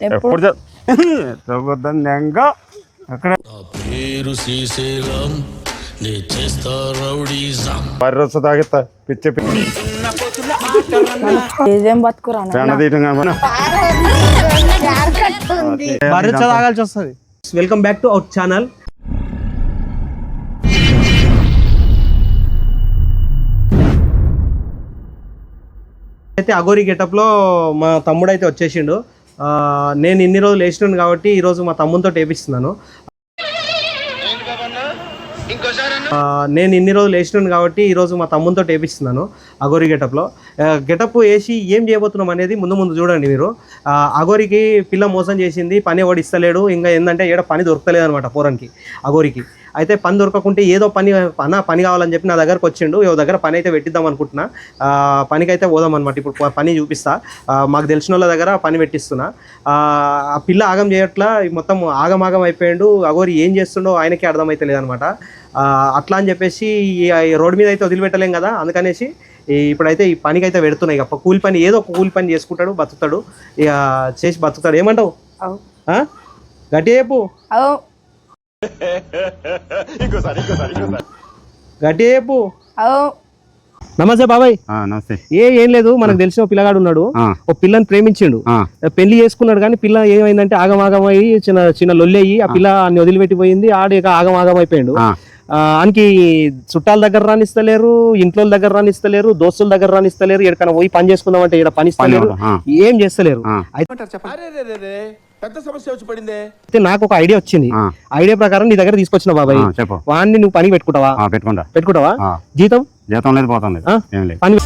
ఎప్పుడు? అక్కడ. పేరు శ్రీశైలం నే చేస్తా రౌడీజం. పిచ్చి ఇదేం బతుకురా బర్రెచ్చ తాగాల్సి వస్తుంది. Welcome back to our channel అయితే అగోరి గెటప్లో మా తమ్ముడు అయితే వచ్చేసిండు. నేను ఇన్ని రోజులు వేసినాను కాబట్టి ఈరోజు మా తమ్ముతో వేపిస్తున్నాను నేను ఇన్ని రోజులు వేసినాను కాబట్టి ఈరోజు మా తమ్ముతో వేపిస్తున్నాను అగోరి గెటప్లో. గెటప్ వేసి ఏం చేయబోతున్నాం అనేది ముందు ముందు చూడండి మీరు. అగోరికి పిల్ల మోసం చేసింది పని ఎవడు ఇస్తలేడు ఇంకా ఏంటంటే ఏడ పని దొరకలేదు అనమాట పోరానికి అగోరికి అయితే పని దొరకకుంటే ఏదో పని అన్న పని కావాలని చెప్పి నా దగ్గరకు వచ్చిండు. ఏదో దగ్గర పని అయితే పెట్టిద్దాం అనుకుంటున్నా. పనికి అయితే పోదాం అనమాట ఇప్పుడు పని చూపిస్తా. మాకు తెలిసిన వాళ్ళ దగ్గర పని పెట్టిస్తున్నా. ఆ పిల్ల ఆగం చేయట్లా మొత్తం ఆగం ఆగం అయిపోయిండు. అగోరి ఏం చేస్తుండో ఆయనకే అర్థమైతే లేదనమాట అట్లా అని చెప్పేసి రోడ్డు మీద అయితే వదిలిపెట్టలేం కదా? అందుకనేసి ఇప్పుడైతే ఈ పనికి అయితే పెడుతున్నాయి ఇక కూలి పని ఏదో ఒక కూలి పని చేసుకుంటాడు బతుకుతాడు. ఇక చేసి బతుకుతాడు. ఏమంటావు? అవు. ఆ? గట్టి చెప్పు. నమస్తే బాబాయ్. నమస్తే. ఏ ఏం లేదు మనకు తెలిసిన ఒక పిల్లగాడు ఉన్నాడు. ఒక పిల్లని ప్రేమించిండు. పెళ్ళి చేసుకున్నాడు కానీ పిల్ల ఏమైందంటే ఆగం ఆగం అయ్యి చిన్న చిన్న లొల్లి అయ్యి ఆ పిల్ల అన్ని వదిలిపెట్టిపోయింది. ఆడు ఇక ఆగం ఆగం అయిపోయిండు. ఆయనకి చుట్టాల దగ్గర రానిస్తలేరు ఇంట్లో దగ్గర రానిస్తలేరు దోస్తుల దగ్గర రానిస్తలేరు. ఎక్కడికైనా పోయి పని చేసుకుందాం అంటే ఇక్కడ పని ఇస్తలేరు. ఇవ్వడం, అయితే నాకు ఒక ఐడియా వచ్చింది. ఆ, ఐడియా ప్రకారం నీ దగ్గర తీసుకొచ్చిన బాబాయ్ ఆ, చెప్పు. వాడిని నువ్వు పని పెట్టుకుంటావా? ఆ, పెట్టుకుంటా. పెట్టుకుంటావా? ఆ, జీతం? జీతం లేదు పోతాం లేదు. ఆ? ఏం లేదు. పని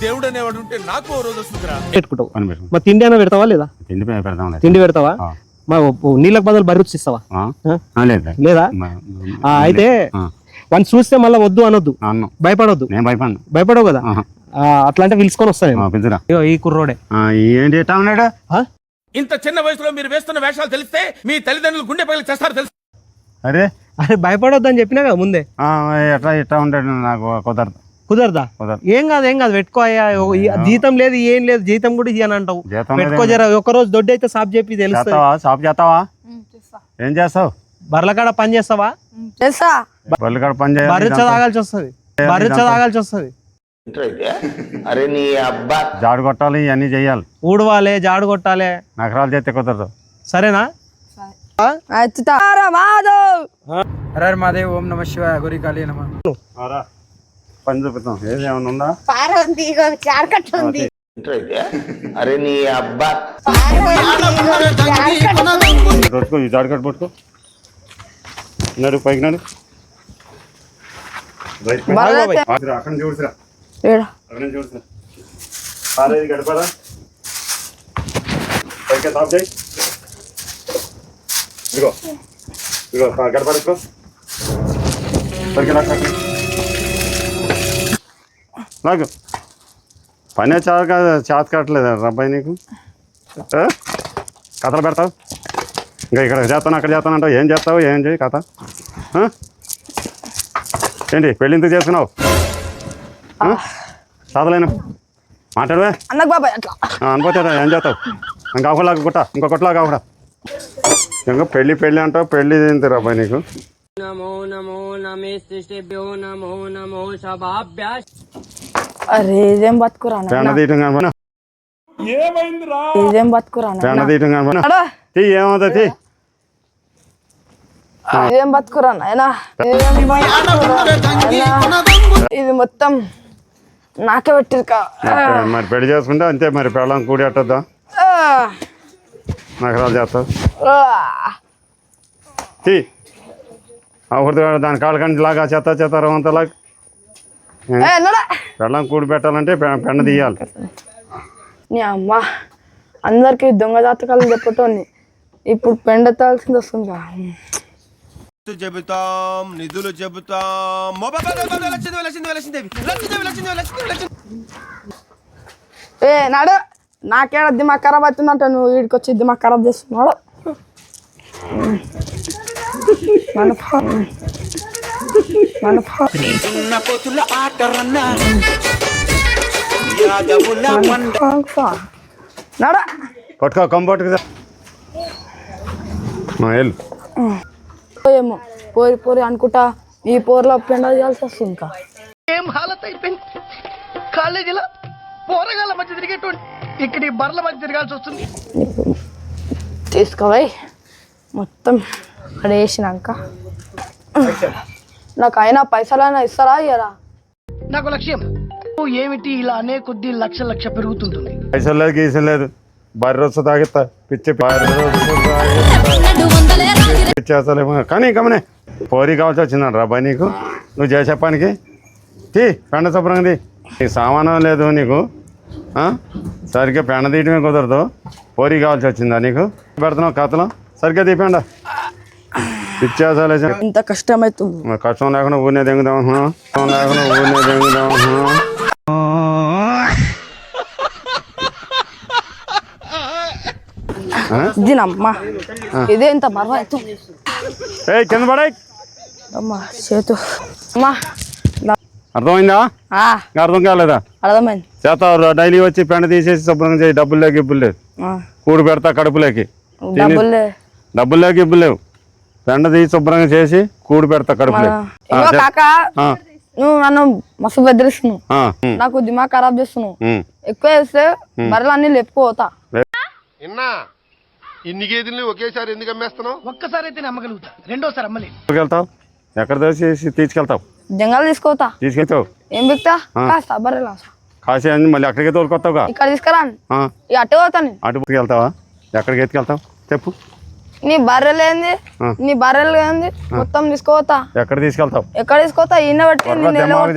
దేవుడు అనేవాడు ఉంటే నాకు ఓ రోజు వస్తుందిరా. పెట్టుకుంటావు. పని పెట్టుకుంటా. మరి తిండి అయినా పెడతావా లేదా? తిండి పే- పెడదాం లేదు తిండి పెడతావా? ఆ, మా నీళ్ళకి బదులు బర్రె వచ్చి ఇస్తావా? ఆ, ఆ? ఆ, లేదు లేదు. లేదా? మ- ఆ, అయితే ఆ, వాడిని చూస్తే మళ్ళీ వద్దు అనొద్దు. అన్నం. భయపడొద్దు. నేను భయపడను. భయపడవు కదా? ఆహా. ఆ, అట్లా అంటే పిలుచుకొని వస్తాను ఆ, పెంచురా ఇగో ఈ కుర్రోడే. ఆ, ఏంటి ఎట్టా ఉన్నాడు? ఆ? ఇంత చిన్న వయసులో మీరు వేస్తున్న వేషాలు తెలిస్తే మీ తల్లిదండ్రులు గుండె పగిలి చేస్తారు తెలుసు. అరే? అరే భయపడొద్దు అని చెప్పినా కదా ముందే? ఆ, ఎట్లా ఎట్టా ఉంటాడు నాకు కుదరదు. కుదరదా? కుదరదు. ఏం కాదు ఏం కాదు పెట్టుకో అయ్యా. ఓ- ఈ జీతం లేదు ఏం లేదు జీతం కూడా ఇయ్యని అంటావు. జీతం పెట్టుకో జర ఒక రోజు దొడ్డి అయితే సాప్ చెప్పి తెలుస్తుంది చేస్తావా? షాప్ చేస్తావా? ఏం చేస్తావు? బర్ల కాడ పని చేస్తావా? తెలుసా బళ్ళు కాడ పని చేయాలి బర్రెచ్చ తాగాల్సి వస్తుంది. బర్రెచ్చ తాగాల్సి వస్తుంది. జాడు కొట్టాలి ఇవన్నీ చేయాలి. ఊడవాలే జాడు కొట్టాలే. నగరాలు చేస్తే కుదరదు. సరేనా? మాధవ్. హరర్ మహాదేవ్ ఓం నమ శివాయ గురి కాళీ నమ. పని చూపిస్తాం ఏది ఏమైనా ఉందా? పార ఉంది ఇగో చారకట్ట ఉంది. పట్టుకో ఈ జాడు కట్టు పట్టుకో. నడు పైకి నడు. అక్కడ చూడురా ఏడా? అక్కడ నుంచి చూడురా కాలేజీ గడపరా పైకి తాప్ చేయి. ఇదిగో. ఇదిగో గడపరా ఇదిగో. పైకి లాగు పైకి. లాగు పనే చాలు కాదు చేత కట్టలేదు అబ్బాయి నీకు? కథలు పెడతావు? ఇంకా ఇక్కడ చేస్తాను అక్కడ చేస్తాను అంటావు. ఏం చేస్తావు? ఏం చేయి కథ? ఏంటి పెళ్ళి ఎందుకు చేసుకున్నావు? చదవలేను మాట్లాడవే. అన్నకు బాబాయ్ అట్లా. అనుకోతే ఏం చేస్తావు? ఇంకా ఒకలాగా కుట్ట ఇంకో కొట్టలాగా ఒకట ఇంకా పెళ్ళి పెళ్ళి అంటావు పెళ్ళి ఏంటి అబ్బాయి నీకు? అరే ఇదేం బతుకురా నాయనా? పెండ తీయటం కానీ ఇదేం బతుకురా? పెండ తీయటం కానీ అడా, తీ ఏమవుతుంది తీ? ఇదేం బతుకురా నాయనా? ఇదేం బతుకురా నాయనా? ఇది మొత్తం నాకే పెట్టిరుక మరి పెళ్ళి చేసుకుంటే అంతే మరి పెళ్ళం కూడి అట్టద్దా? నగరాలు చేస్తావు తీ. ఒకటి దాని కాళ్ళ కంటి లాగా చెత్త చెత్త రవంతలాగా పెళ్ళం కూడి పెట్టాలంటే పెండ తీయాలి. నీ అమ్మ అందరికి దొంగ జాతకాలు చెప్పటోని ఇప్పుడు పెండతాల్సింది వస్తుందా చెబుతాం నిధులు చెబుతాం. ఏ నాడు నాకేడ దిమాగ్ ఖరాబ్ అవుతుందంట నువ్వు వీడికి వచ్చి దిమాగ్ ఖరాబ్ చేస్తున్నాడు. నడ. పట్టుకో కమ్ము పట్టుకుదా వెళ్ళు ఏమో పోరి పోరి అనుకుంటా ఈ పోర్లో పెండ చేయాల్సి వస్తుంది ఇంకా. ఏం హాలత్ అయిపోయింది? కాలేజీలో పోరగాళ్ళ మధ్య తిరిగేటువంటి ఇక్కడ ఈ బర్ల మధ్య తిరగాల్సి వస్తుంది. తీసుకోవాయి. మొత్తం అక్కడ వేసినాక నాకు అయినా పైసలైనా ఇస్తారా ఇయ్యరా? నాకు లక్ష్యం. ఓ ఏమిటి ఇలా అనే కొద్ది లక్ష లక్ష పెరుగుతుంటుంది. పైసలు లేదు గీసలు లేదు. బర్రె తాగిస్తా. పిచ్చి అసలేమో కానీ గమనే పోరి కావాల్సి వచ్చిందంట రా బాయ్ నీకు. నువ్వు చేసే పనికి. తీ పెండ శుభ్రంగా తీ. నీకు సామానం లేదు నీకు? సరిగ్గా పెండ తీయటమే కుదరదు. పోరి కావాల్సి వచ్చిందా నీకు? పెడుతున్నావు కథలో సరిగ్గా తీపెండ పిచ్చి అసలు ఇంత కష్టమవుతుంది కష్టం లేకుండా ఊరినే దెంగుదాం. కష్టం లేకుండా ఊరినే దెంగుదాం దీనమ్మా ఇదే ఇంత బరువు అవుతుంది ఏయ్ కింద పడే అమ్మా చేతు. అమ్మా అర్థమైందా? అర్థం కాలేదా? అర్థమైంది. చేత డైలీ వచ్చి పెండ తీసేసి శుభ్రంగా చేయి. డబ్బులు లేక ఇబ్బులు లేదు కూడు పెడతా కడుపులోకి లేక. ఇబ్బులు లేవు. పెండ తీసి శుభ్రంగా చేసి కూడు పెడతా కడుపులోకి నువ్వు నన్ను మస్తు బెదిరిస్తున్నావు. నాకు దిమాగ్ ఖరాబ్ చేస్తున్నావు. ఎక్కువ వేస్తే బర్రెలు అన్ని లేపుకోతా ఇన్నా గేదెల్ని ఒకేసారి ఎందుకు అమ్మేస్తున్నావు? ఒక్కసారి అయితే నమ్మగలుగుతా రెండోసారి అమ్మలేదు ఎక్కడికి వెళ్తావు ఎక్కడ దోసేసి తీసుకెళ్తావు? జంగల్ తీసుకోతా తీసుకెళ్తావు? ఏం బిక్తా? కాస్త బర్రెలు కాస్త. కాశీ అని మళ్ళీ అక్కడికి తోలుకొస్తావుగా? ఇక్కడ తీసుకురాను. ఆ, ఇక అట్టే పోతా నేను. అటు వెళ్తావా? ఎక్కడికి ఎత్తుకెళ్తావు? చెప్పు. నీ బర్రెలు ఏంది. నీ బర్రెలు ఏంది? మొత్తం తీసుకోతా ఎక్కడ తీసుకెళ్తావు? ఎక్కడ తీసుకోతా ఈయన పెట్టి.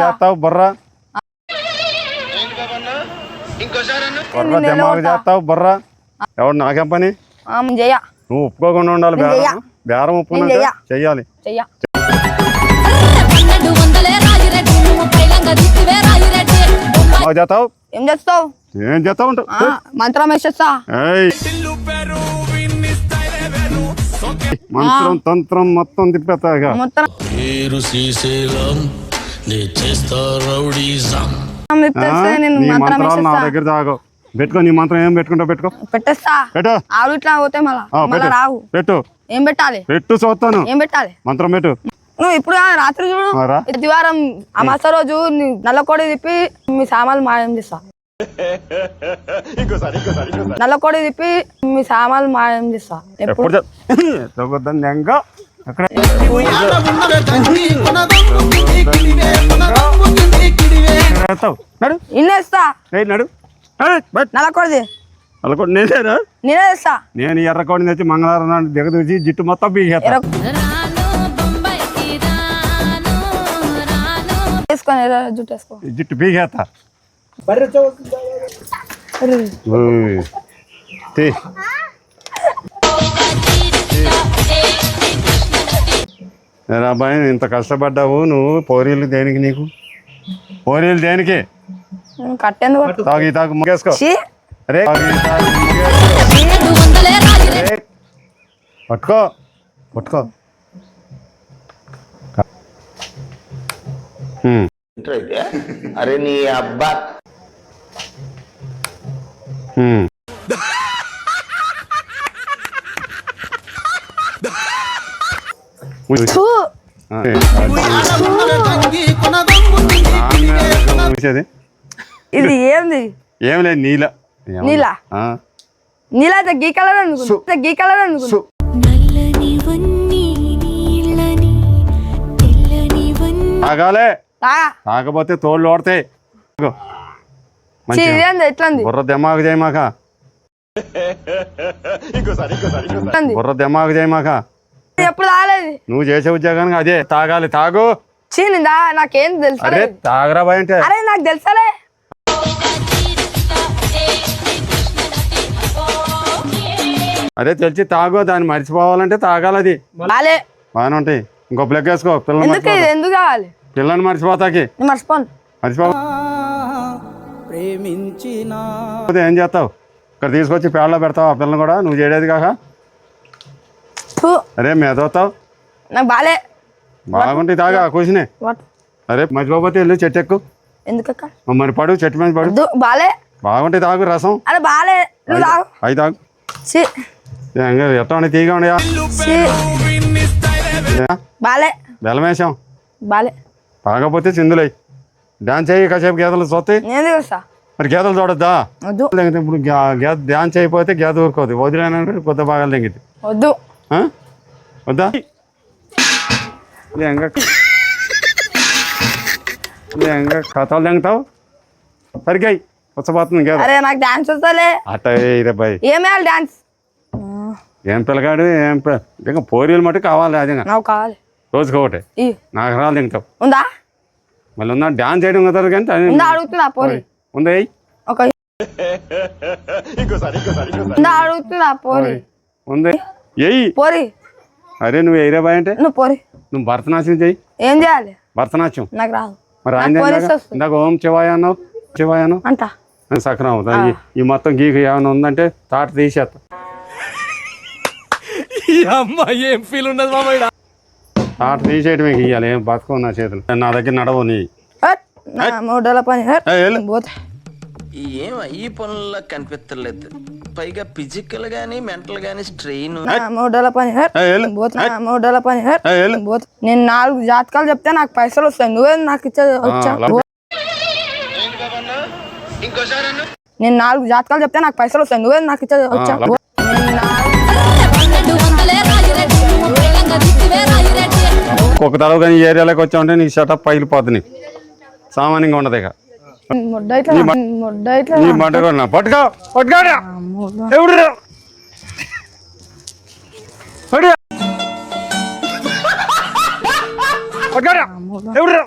చేస్తావు? బుర్ర? బుర్ర నేను దెమాగు నిలబడతా. చేస్తావు? బుర్ర? ఎవడు నాకేం పని? చెయ్య నువ్వు ఒప్పుకోకుండా ఉండాలి బేరం. చెయ్య. బేరం ఒప్పుకున్నా నేను చెయ్య. చెయ్యాలి. చెయ్య. చేస్తావు? ఏం చేస్తావు? ఏం చేస్తావు ఉంటావు ఆ, మంత్రం వేసేస్తా. మంత్రం తంత్రం మొత్తం శ్రీశైలం నే చేస్తా రౌడీజం. దగ్గర తాగో పెట్టుకో నీ మంత్రం ఏం పెట్టుకుంటావు పెట్టుకో. పెట్టేస్తా. పెట్టు. ఆవిడ ఇట్లా పోతే మళ్ళా. రావు. పెట్టు. ఏం పెట్టాలి? పెట్టు చూస్తాను ఏం పెట్టాలి? మంత్రం పెట్టు. నువ్వు ఇప్పుడు రాత్రి చూడు. ఆ, రా. ఆదివారం అమాస రోజు నల్లకోడి తిప్పి మీ సామాన్లు మాయం చేస్తా. నల్లకోడి తిప్పి మీ సామాన్లు మాయం చేస్తా. ఎప్పుడు? అక్కడ. నడు ఇన్నేస్తా. నడు. నల్లకోడిది. అలకొండ నేనేనా నేనే తెస్తా. నేను ఎర్రకోడిని తెచ్చి మంగళవారం నాడు దిగదూచి జిట్టు మొత్తం బీగేస్తా వేసుకొని జుట్టు వేసుకో. జిట్టు బీగేస్తా బర్రె ఓయ్. తీ. ఏరా అబ్బాయి ఇంత కష్టపడ్డావు నువ్వు పోరీలు దేనికి నీకు? పోరీలు దేనికి? కట్టేందుకు కొట్టు. తాగి తాగు ముగేసుకో పట్టుకో. పట్టుకో. హ్మ్. అరే నీ అబ్బా. చూసేది ఇది ఏంది? ఏం లేదు నీల? నీల? అయితే గీ కలర్ ఎందుకు గీ కలర్. తాగాలే. తాగా తాగపోతే తోళ్ళు ఓడతాయి. బుర్ర దెమాకు చేయమాక. బుర్ర దెమాకు చేయమాక. ఎప్పుడు తాగలేదు? నువ్వు చేసే ఉద్యోగానికి అదే. తాగాలి తాగు. చీ నిందా నాకేం తెలుసా? అరే తాగరా బాయ్ అంటే అరే నాకు తెలుసలే. అదే తెలిసి తాగు దాన్ని మర్చిపోవాలంటే తాగాలి అది బాలే. బాగానే ఉంటాయి. ఇంకో ప్లగ్ వేసుకో పిల్లలు ఎందుకు ఇది? ఎందుకు కావాలి? పిల్లని మర్చిపోతాకి. నేను మర్చిపోను. మర్చిపో ప్రేమించిన పోతే ఏం చేస్తావు? ఇక్కడ తీసుకొచ్చి పేడలో పెడతావు ఆ పిల్లని కూడా? నువ్వు చేయలేదు కాక? ఫు, అరే మేదవుతావు నాకు బాలే. బాగుంటాయి తాగా కూర్చునే. వాట్? అరే మర్చిపోతే వెళ్ళు చెట్టు ఎక్కు. ఎందుకక్క? మరి పడు చెట్టు మీద పడు. వద్దు బాలే. బాగుంటాయి తాగు రసం. అరే బాలే. నువ్వు తాగు. అవి తాగు. చి ఉండే తీగా బాలే. బెల్లమేషం బాలే. బాగపోతే చిందులై. డాన్స్ అయ్యి కాసేపు గేదెలు చూస్తాయి. మరి గేదెలు చూడొద్దా? ఇప్పుడు గేదె డాన్స్ అయిపోతే గేదె ఊరుకోదు. వదిలేన కొత్త భాగాలు తెంగిద్ది వద్దు? వద్దా? లేంగా లేంగా కథలు తెంగుతావు సరిగ్గాయి. వచ్చబోతుంది గేదె. అరే నాకు డాన్స్ వస్తలే. అట్ట ఇదే బాయ్. ఏమేయాలి డాన్స్? ఏం పిల్లగాడు ఏం పిల్ల ఇంకా పోరీలు మటు కావాలి అది నాకు కావాలి. రోజుకి ఒకటి. ఈ. నాకు రాలు తింటావు ఉందా? మళ్ళీ ఉన్నా డాన్స్ చేయడం కుదరదు కానీ ఉందా? అడుగుతున్నా పోరి? ఉంది ఉందా? అడుగుతున్నా పోరి? ఉంది ఎయ్యి పోరి. అరే నువ్వు ఎయిరే బాయ్ అంటే? నువ్వు పోరి. నువ్వు భరతనాట్యం చెయ్యి ఏం చేయాలి? భరతనాట్యం. నాకు రాదు. మరి ఆయన ఇందాక- ఓం శివాయ అన్నావు. శివాయ అన్నావు. అంట. సకరం ఈ మొత్తం గీకు ఏమైనా ఉందంటే తాట తీసేస్తా. ఏం ఫీల్ ఉన్నది మామయ్య తీసేయటమే గీయాలి ఏం బతుకో నా చేతులు? నా దగ్గర నడవు నీ. హట్, నా మూడోల పని హట్. ఏయ్, వెళ్ళు. పోతా. ఏం ఈ పనుల్లో కనిపించలేదు పైగా ఫిజికల్ గానీ మెంటల్ గానీ స్ట్రెయిన్ నా మూడోల పని హట్. ఏయ్, వెళ్ళు. పోతా నా మూడోల పని హట్. ఏయ్, వెళ్ళు. పోతా. నేను నాలుగు జాతకాలు చెప్తే నాకు పైసలు వస్తాయి. నువ్వే నాకు ఇచ్చే వచ్చా. నేను నాలుగు జాతకాలు చెప్తే నాకు పైసలు వస్తాయి. నువ్వే నాకు ఇచ్చే వచ్చా. ఒక తడవ కానీ ఈ ఏరియాలోకి వచ్చావంటే నీకు షటప్ పగిలిపోద్ది నీకు సామాన్యంగా ఉండదు ఇక. నీ పట్టుకో ఎవడు ఎవడు రా?